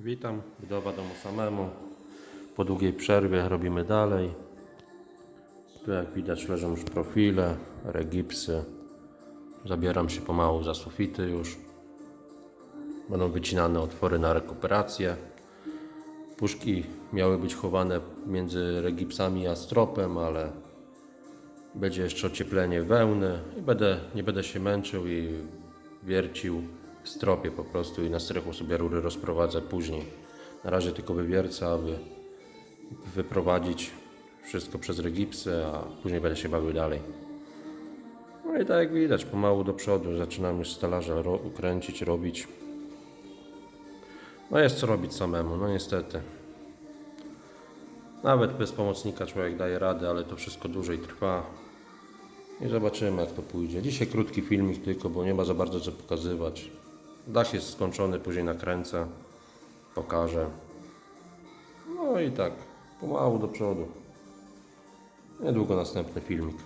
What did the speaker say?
Witam, budowa domu samemu. Po długiej przerwie robimy dalej. Tu jak widać leżą już profile, regipsy. Zabieram się pomału za sufity już. Będą wycinane otwory na rekuperację. Puszki miały być chowane między regipsami a stropem, ale będzie jeszcze ocieplenie wełny i będę, nie będę się męczył i wiercił w stropie po prostu i na strychu sobie rury rozprowadzę później. Na razie tylko wywiercę, aby wyprowadzić wszystko przez regipsy, a później będę się bawił dalej. No i tak jak widać, pomału do przodu zaczynam już stelaże ro- kręcić, robić. No jest co robić samemu, no niestety. Nawet bez pomocnika człowiek daje radę, ale to wszystko dłużej trwa. I zobaczymy jak to pójdzie. Dzisiaj krótki filmik tylko, bo nie ma za bardzo co pokazywać. Dach jest skończony, później nakręcę, pokażę. No i tak, pomału do przodu. Niedługo następny filmik.